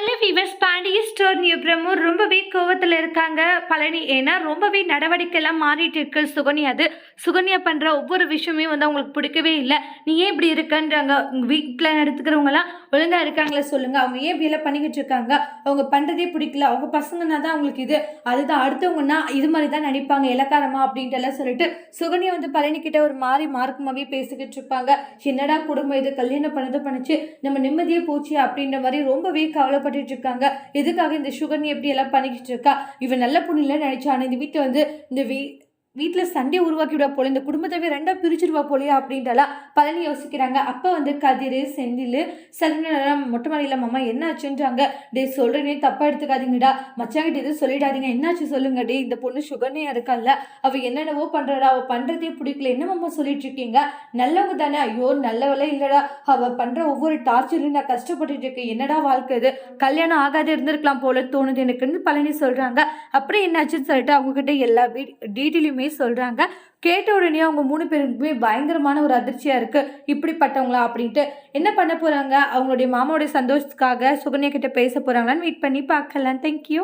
¿Cuál hello விவஸ் Pandiya store நியூப்ரமும் ரொம்பவே கோவத்தில் இருக்காங்க. பழனி ஏன்னா ரொம்பவே நடவடிக்கைலாம் மாறிட்டு இருக்கு சுகன்யா. அது சுகன்யா பண்ணுற ஒவ்வொரு விஷயமே வந்து அவங்களுக்கு பிடிக்கவே இல்லை. நீ ஏன் இப்படி இருக்கன்றாங்க உங்கள் வீட்டில் நடத்துக்கிறவங்களாம் ஒழுங்காக இருக்காங்களே சொல்லுங்கள் அவங்க ஏன் இப்படியெல்லாம் பண்ணிக்கிட்டு இருக்காங்க? அவங்க பண்ணுறதே பிடிக்கல. அவங்க பசங்கன்னா தான் அவங்களுக்கு இது. அதுதான் அடுத்தவங்கன்னா இது மாதிரி தான் நடிப்பாங்க இலக்காரமா அப்படின்ட்டு எல்லாம் சொல்லிட்டு சுகன்யா வந்து பழனிக்கிட்ட ஒரு மாறி மார்க்கமாகவே பேசிக்கிட்டு இருப்பாங்க. என்னடா குடும்பம் இது? கல்யாணம் பண்ணது பண்ணிச்சு. நம்ம நிம்மதியே போச்சு அப்படின்ற மாதிரி ரொம்பவே கவலைப்பட்டு இருக்காங்க எதுக்காக இந்த சுகர் எப்படி எல்லாம் பண்ணிக்கிட்டு இருக்கா? இவன் நல்ல பொண்ணுல நினைச்சானு இந்த வீட்டை வந்து இந்த வீ வீட்டில் சண்டை உருவாக்கிவிடா போல இந்த குடும்பத்தவே ரெண்டா பிரிச்சிருவா போலையா அப்படின்ட்டுலாம் பழனி யோசிக்கிறாங்க. அப்போ வந்து கதிர் செந்தில் சரணம் மொட்டை மாடியில் மாமா என்ன ஆச்சுன்றாங்க. டே சொல்கிறேனே தப்பாக எடுத்துக்காதீங்கடா. மச்சாங்கிட்ட எதுவும் சொல்லிடாதீங்க. என்னாச்சு சொல்லுங்க. டே இந்த பொண்ணு சுகர்னையாக இருக்கால்ல அவள் என்னென்னவோ பண்ணுறடா அவள் பண்ணுறதே பிடிக்கல. என்ன மாமா சொல்லிட்டு இருக்கீங்க? நல்லவங்க தானே. ஐயோ நல்லவளே இல்லைடா. அவள் பண்ணுற ஒவ்வொரு டார்ச்சர்லையும் நான் கஷ்டப்பட்டுட்டு இருக்கேன். என்னடா வாழ்க்கை இது? கல்யாணம் ஆகாதே இருந்திருக்கலாம் போல தோணுது எனக்குன்னு பழனி சொல்கிறாங்க அப்புறம் என்னாச்சுன்னு சொல்லிட்டு அவங்கக்கிட்ட எல்லா டீட்டெயிலுமே டீட்டெயிலுமே சொல்கிறாங்க கேட்ட உடனே அவங்க மூணு பேருக்குமே பயங்கரமான ஒரு அதிர்ச்சியாக இருக்குது இப்படிப்பட்டவங்களா அப்படின்ட்டு என்ன பண்ண போகிறாங்க அவங்களுடைய மாமாவுடைய சந்தோஷத்துக்காக சுகன்யா கிட்ட பேச போகிறாங்களான்னு வெயிட் பண்ணி பார்க்கலாம். தேங்க்யூ